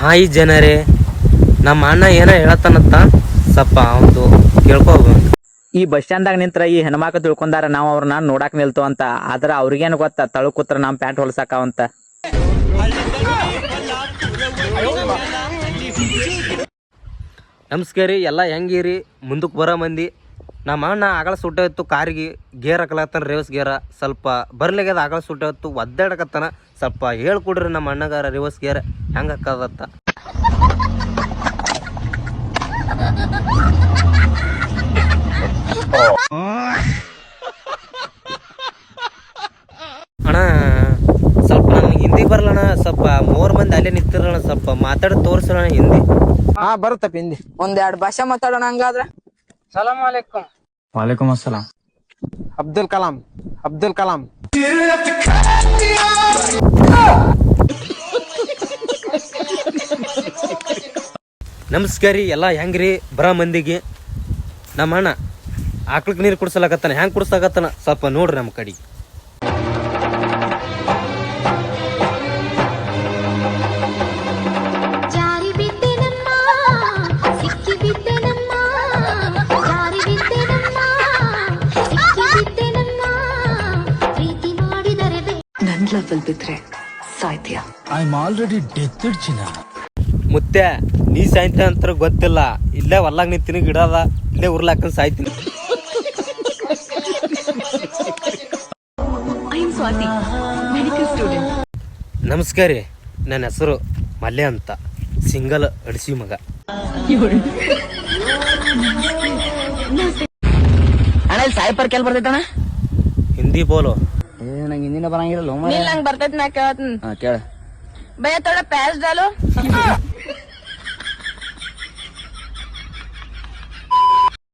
Hi ಜನರೇ ನಮ್ಮ ಅಣ್ಣ ಏನೋ ಹೇಳತ್ತಾನತ್ತ ಸ್ವಲ್ಪ ಒಂದು ಕೇಳ್ಕೊಬೋದು ಈ ಬಸ್ ಸ್ಟ್ಯಾಂಡ್ದಾಗ ನಿಂತ್ರ ಈ ಹೆಣ್ಮಾಕ ತಿಳ್ಕೊಂಡಾರ ನಾವು ಅವ್ರನ್ನ ನೋಡಾಕ್ ನಿಲ್ತು ಅಂತ. ಆದ್ರ ಅವ್ರಿಗೇನು ಗೊತ್ತ? ತಳು ಕೂತ್ರ ನಮ್ ಪ್ಯಾಂಟ್ ಹೊಲ್ಸಾಕವಂತ ನಮಸ್ಕಾರ ರೀ ಎಲ್ಲ ಹೆಂಗಿರಿ? ಮುಂದಕ್ಕೆ ಬರೋ ಮಂದಿ. ನಮ್ಮ ಅಣ್ಣ ಆಗಳ ಸುಟ್ಟೋಯ್ತು ಕಾರಿಗೆ ಗೇರ್ ಹಾಕಲತ್ತಾನ ರೇವ್ಸ್ ಗೇರ. ಸ್ವಲ್ಪ ಬರ್ಲಿಗ್ಯದ ಆಗಳ ಸುಟ್ಟೋಯ್ತು ಒದ್ದಾಡಕತ್ತಾನ. ಸ್ವಲ್ಪ ಹೇಳ್ಕೊಡ್ರಿ ನಮ್ಮ ಅಣ್ಣಗಾರ ರಿವರ್ಸ್ ಗೇರ್ ಹೆಂಗೆ ಹಾಕದತ್ತ. ಅಣ್ಣ ಸ್ವಲ್ಪ ನಮ್ಗೆ ಹಿಂದಿ ಬರಲಣ್ಣ ಸ್ವಲ್ಪ ಮೂರು ಮಂದಿ ಅಲ್ಲೇ ನಿಂತಿರಣ್ಣ ಸ್ವಲ್ಪ ಮಾತಾಡಿ ತೋರಿಸೋಣ ಹಿಂದಿ. ಹಾ ಬರುತ್ತಪ್ಪ ಹಿಂದಿ. ಒಂದೆರಡು ಭಾಷೆ ಮಾತಾಡೋಣ ಹಂಗಾದ್ರೆ. ಸಲಾಮ್ ಅಲೈಕುಂ ವಾಲೇಕುಮ್ ಅಸ್ಸಲಾಂ. ಅಬ್ದುಲ್ ಕಲಾಂ ಅಬ್ದುಲ್ ಕಲಾಂ. ನಮಸ್ಕಾರ ರೀ ಎಲ್ಲ ಹೆಂಗ್ರಿ? ಬರ ಮಂದಿಗೆ. ನಮ್ಮ ಅಣ್ಣ ನೀರು ಕುಡ್ಸಲಕತ್ತಾನ ಹೆಂಗೆ ಕುಡ್ಸಕತ್ತಾನ ಸ್ವಲ್ಪ ನೋಡ್ರಿ ನಮ್ಮ ಕಡೆಗೆ. ನನ್ ಆಲ್ರೆಡಿ ಬಿದ್ರೆ ಸಾಯ್ತೀಯ ಮುತ್ತೆ ನೀ ಸಾಯ್ತ ಅಂತ ಗೊತ್ತಿಲ್ಲ. ಇಲ್ಲೇ ಹೊಲ್ಲಾಗ ನಿಂತೀನಿ ಗಿಡ ಅದ ಇಲ್ಲೇ ಉರ್ಲಾಕ ಸಾಯ್ತೀನಿ. I am Swati medical student ನಮಸ್ಕಾರ ರೀ ನನ್ನ ಹೆಸರು ಮಲ್ಲೆ ಅಂತ. ಸಿಂಗಲ್ ಅಡಿಸಿ ಮಗ. ಅಣ್ಣ ಸಾಯ್ಪರ್ ಕೆಲ್ ಬರ್ತೈತಣ್ಣ ಹಿಂದಿ ಬೋಲೋ. ನಂಗೆ ಹಿಂದಿನ ಬರಂಗಿಲ್ಲ ನೀನ್ ನಂಗ್ ಬರ್ತೈತ್ ನಾ ಕೇಳತ್ನ್ ಕೇಳ. ಭಯ ತೋಡ ಪ್ಯಾಸ್ ಡಾಲು